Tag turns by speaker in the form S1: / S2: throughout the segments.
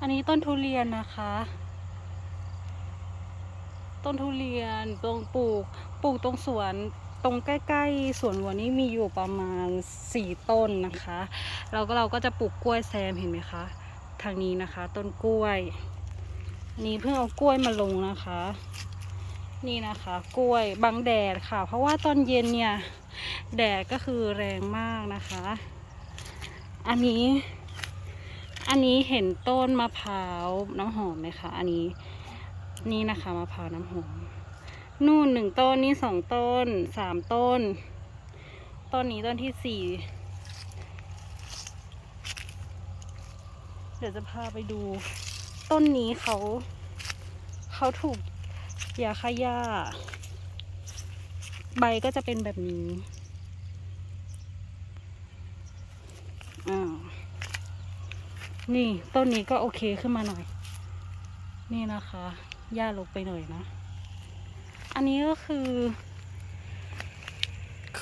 S1: อันนี้ต้นทุเรียนนะคะ ต้นทุเรียนตรงปลูกปลูกตรงสวนตรงใกล้ๆสวนหัวนี้มีอยู่ประมาณสี่ต้นนะคะแล้วก็เราก็จะปลูกกล้วยแซมเห็นไหมคะ ทางนี้นะคะ ต้นกล้วยนนี้เพิ่งเอากล้วยมาลงนะคะ นี่นะคะ กล้วยบังแดดค่ะ เพราะว่าตอนเย็นเนี่ยแดดก็คือแรงมากนะคะ อันนี้ อันนี้เห็นต้นมะพร้าวน้ำหอมไหมคะอันนี้นี่นะคะมะพร้าวน้ำหอม นู่นหนึ่งต้นนี่สองต้นสามต้น ต้นนี้ต้นที่สี่เดี๋ยวจะพาไปดู ต้นนี้เขาเขาถูกยาฆ่าหญ้า ใบก็จะเป็นแบบนี้อ่า นี่ต้นนี้ก็โอเคขึ้นมาหน่อย นี่นะคะหญ้าลงไปหน่อยนะ อันนี้ก็คือ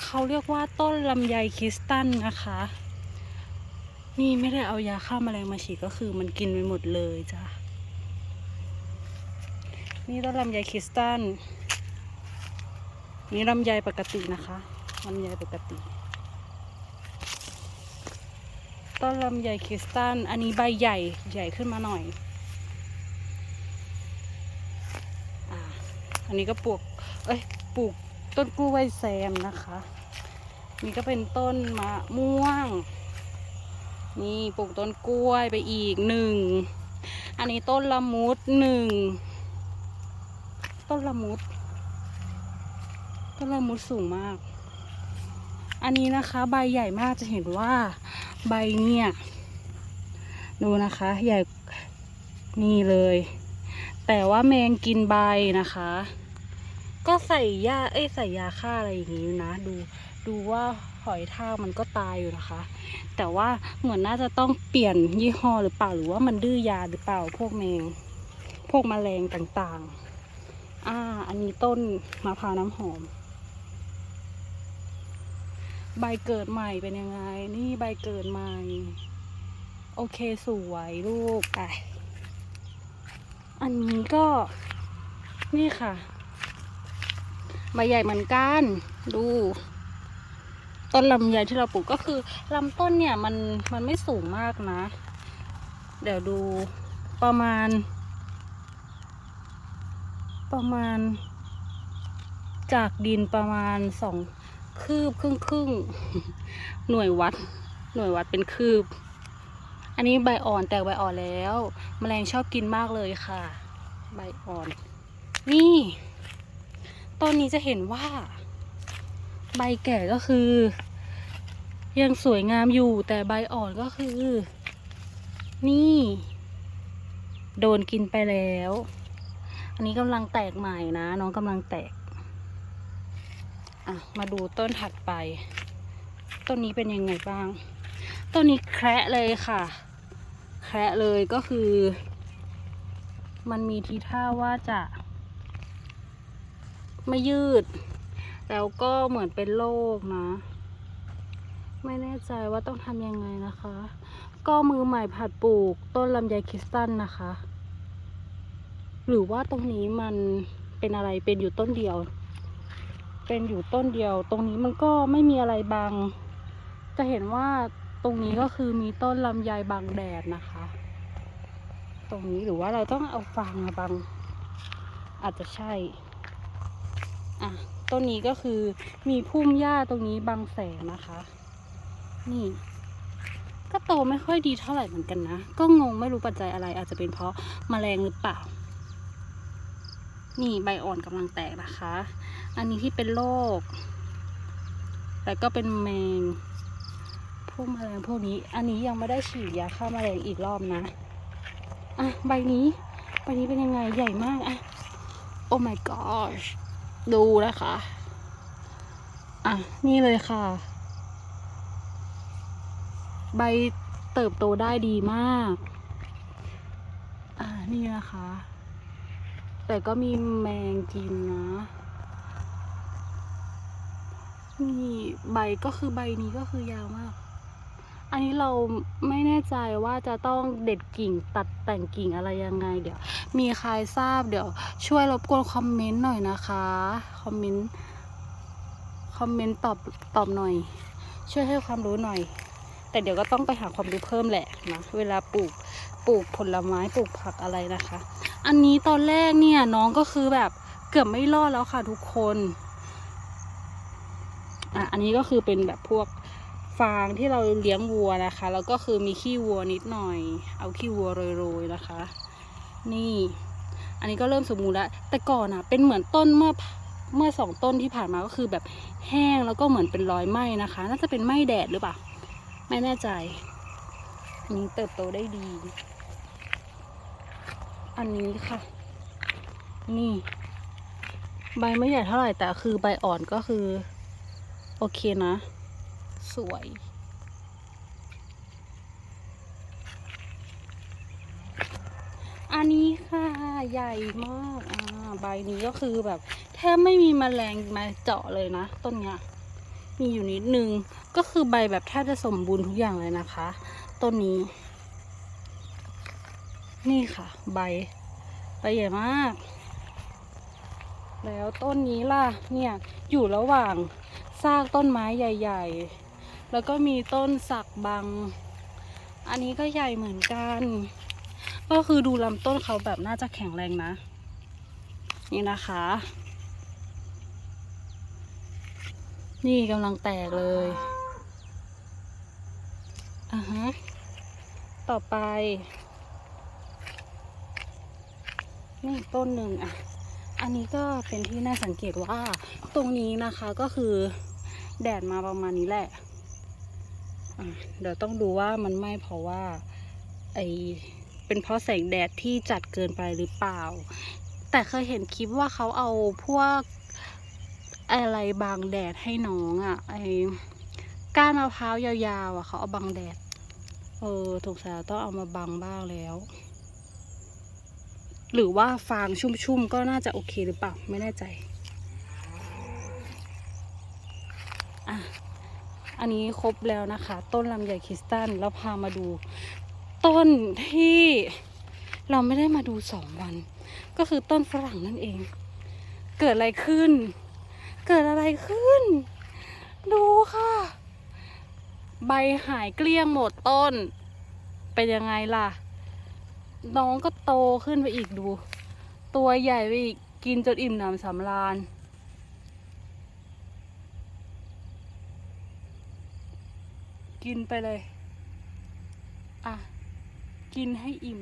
S1: เขาเรียกว่าต้นลำไยคริสตันนะคะ นี่ไม่ได้เอายาฆ่าแมลงมาฉีดก็คือมันกินไปหมดเลยจ้ะนี่ต้นลำไยคริสตันนี่ลำไยปกตินะคะลำไยปกติ ต้นลำไยคริสตัน อันนี้ใบใหญ่ใหญ่ขึ้นมาหน่อยอ่าอันนี้ก็ปลูก เอ้ย ปลูกต้นกล้วยแซมนะคะ นี่ก็เป็นต้นมะม่วง นี่ปลูกต้นกล้วยไปอีกหนึ่ง อันนี้ต้นละมุดหนึ่ง ต้นละมุด ต้นละมุดสูงมาก อันนี้นะคะใบใหญ่มากจะเห็นว่า ใบเนี่ย ดูนะคะ ใหญ่นี่เลย แต่ว่าแมงกินใบนะคะ ก็ใส่ยาเอ้ยใส่ยาฆ่าอะไรอย่างนี้นะ ดูดูว่าหอยทากมันก็ตายอยู่นะคะ แต่ว่าเหมือนน่าจะต้องเปลี่ยนยี่ห้อหรือเปล่าหรือว่ามันดื้อยาหรือเปล่าพวกแมง พวกแมลงต่างๆ อ่า อันนี้ต้นมะพร้าวน้ำหอม ใบเกิดใหม่เป็นยังไง นี่ใบเกิดใหม่ โอเคสวยลูกไปอันนี้ก็นี่ค่ะ ใบใหญ่เหมือนกัน ดู ต้นลำไยที่เราปลูกก็คือลำต้นเนี่ยมันมันไม่สูงมากนะ เดี๋ยวดูประมาณ ประมาณ จากดินประมาณสอง คืบครึ่งครึ่งหน่วยวัด หน่วยวัดเป็นคืบ อันนี้ใบอ่อนแตกใบอ่อนแล้วแมลงชอบกินมากเลยค่ะ ใบอ่อน นี่ต้นนี้จะเห็นว่า ใบแก่ก็คือ ยังสวยงามอยู่แต่ใบอ่อนก็คือ นี่ โดนกินไปแล้ว อันนี้กำลังแตกใหม่นะ น้องกำลังแตก อะมาดูต้นถัดไป ต้นนี้เป็นยังไงบ้าง ต้นนี้แคระเลยค่ะ แคระเลยก็คือ มันมีทีท่าว่าจะ ไม่ยืด แล้วก็เหมือนเป็นโรคนะ ไม่แน่ใจว่าต้องทำยังไงนะคะ ก็มือใหม่ผัดปลูกต้นลำไยคริสตันนะคะ หรือว่าตรงนี้มันเป็นอะไรเป็นอยู่ต้นเดียว เป็นอยู่ต้นเดียว ตรงนี้มันก็ไม่มีอะไรบัง จะเห็นว่าตรงนี้ก็คือมีต้นลำไยบังแดดนะคะ ตรงนี้หรือว่าเราต้องเอาฟางมาบัง อาจจะใช่ อะ ต้นนี้ก็คือมีพุ่มหญ้าตรงนี้บังแสงนะคะ นี่ก็โตไม่ค่อยดีเท่าไหร่เหมือนกันนะ ก็งงไม่รู้ปัจจัยอะไร อาจจะเป็นเพราะแมลงหรือเปล่า นี่ใบอ่อนกำลังแตกนะคะ อันนี้ที่เป็นโรคแต่ก็เป็นแมงพวกแมลงพวกนี้ อันนี้ยังไม่ได้ฉีดยาฆ่าแมลงอีกรอบนะ อะ ใบนี้ ใบนี้เป็นยังไง ใหญ่มาก อะ โอ้ my gosh ดูนะคะ อะ นี่เลยค่ะ ใบเติบโตได้ดีมาก อ่านี่นะคะ แต่ก็มีแมงกินนะ นี่ใบก็คือใบนี้ก็คือยาวมาก อันนี้เราไม่แน่ใจว่าจะต้องเด็ดกิ่งตัดแต่งกิ่งอะไรยังไง เดี๋ยว มีใครทราบเดี๋ยว ช่วยรบกวนคอมเมนต์หน่อยนะคะ คอมเมนต์ คอมเมนต์ตอบตอบหน่อย ช่วยให้ความรู้หน่อย แต่เดี๋ยวก็ต้องไปหาความรู้เพิ่มแหละนะ เวลาปลูก ปลูกผลไม้ปลูกผักอะไรนะคะ อันนี้ตอนแรกเนี่ยน้องก็คือแบบเกือบไม่รอดแล้วค่ะทุกคน อะอันนี้ก็คือเป็นแบบพวกฟางที่เราเลี้ยงวัวนะคะ แล้วก็คือมีขี้วัวนิดหน่อย เอาขี้วัวโรยๆนะคะ นี่ อันนี้ก็เริ่มสมบูรณ์แล้วแต่ก่อนอะเป็นเหมือนต้นเมื่อเมื่อสองต้นที่ผ่านมาก็คือแบบแห้งแล้วก็เหมือนเป็นรอยไหม้นะคะ น่าจะเป็นไหม้แดดหรือเปล่าไม่แน่ใจอันนี้เติบโตได้ดี อันนี้ค่ะ นี่ ใบไม่ใหญ่เท่าไหร่แต่คือใบอ่อนก็คือ โอเคนะ สวย อันนี้ค่ะใหญ่มากอ่าใบนี้ก็คือแบบ แทบไม่มีแมลงมาเจาะเลยนะ ต้นเนี้ยมีอยู่นิดนึง ก็คือใบแบบแทบจะสมบูรณ์ทุกอย่างเลยนะคะ ต้นนี้ นี่ค่ะ ใบ ใบใหญ่มาก แล้วต้นนี้ล่ะ เนี่ย อยู่ระหว่าง ซากต้นไม้ใหญ่ ๆ แล้วก็มีต้นสักบัง อันนี้ก็ใหญ่เหมือนกัน ก็คือดูลำต้นเขาแบบน่าจะแข็งแรงนะ นี่นะคะ นี่กำลังแตกเลยอะฮะต่อไป นี่ต้นหนึ่งอะ อันนี้ก็เป็นที่น่าสังเกตว่าตรงนี้นะคะก็คือ แดดมาประมาณนี้แหละเดี๋ยวต้องดูว่ามันไหม้เพราะว่าไอเป็นเพราะแสงแดดที่จัดเกินไปหรือเปล่า แต่เคยเห็นคลิปว่าเขาเอาพวกอะไรบางแดดให้น้องอะ่ะไอก้านมะพร้าวยาวๆอะเขาเอาบังแดด เออถูกสาวต้องเอามาบังบ้างแล้ว หรือว่าฟางชุ่มๆก็น่าจะโอเคหรือเปล่าไม่แน่ใจ อะอันนี้ครบแล้วนะคะ ต้นลำไยคริสตัลแล้วพามาดู ต้นที่เราไม่ได้มาดูสองวัน ก็คือต้นฝรั่งนั่นเอง เกิดอะไรขึ้น เกิดอะไรขึ้น ดูค่ะ ใบหายเกลี้ยงหมดต้น เป็นยังไงล่ะ น้องก็โตขึ้นไปอีกดู ตัวใหญ่ไปอีกกินจนอิ่มหนำสำราญ กินไปเลย อะ กินให้อิ่ม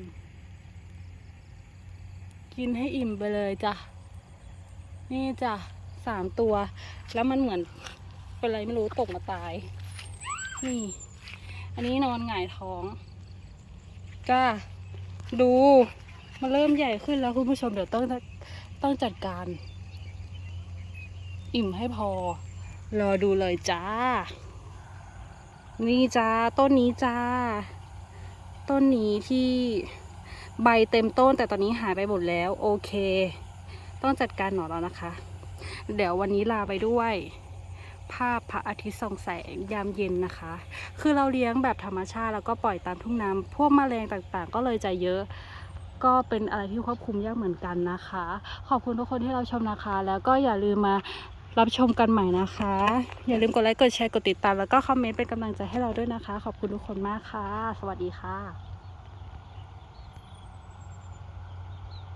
S1: กินให้อิ่มไปเลยจ้ะ นี่จ้ะสามตัว แล้วมันเหมือนเป็นอะไรไม่รู้ตกมาตาย นี่ อันนี้นอนหงายท้อง จ้า ดู มันเริ่มใหญ่ขึ้นแล้วคุณผู้ชมเดี๋ยวต้องต้องจัดการ อิ่มให้พอ รอดูเลยจ้า นี่จ้าต้นนี้จ้า ต้นนี้ที่ใบเต็มต้นแต่ตอนนี้หายไปหมดแล้ว โอเค ต้องจัดการหนอนแล้วนะคะ เดี๋ยววันนี้ลาไปด้วยภาพพระอาทิตย์ส่องแสงยามเย็นนะคะ คือเราเลี้ยงแบบธรรมชาติแล้วก็ปล่อยตามทุ่งน้ำพวกแมลงต่างๆ ก็เลยจะเยอะ ก็เป็นอะไรที่ควบคุมยากเหมือนกันนะคะ ขอบคุณทุกคนที่เราชมนะคะ แล้วก็อย่าลืมมา รับชมกันใหม่นะคะ อย่าลืมกดไลค์กดแชร์กดติดตามแล้วก็คอมเมนต์เป็นกำลังใจให้เราด้วยนะคะ ขอบคุณทุกคนมากค่ะ สวัสดีค่ะ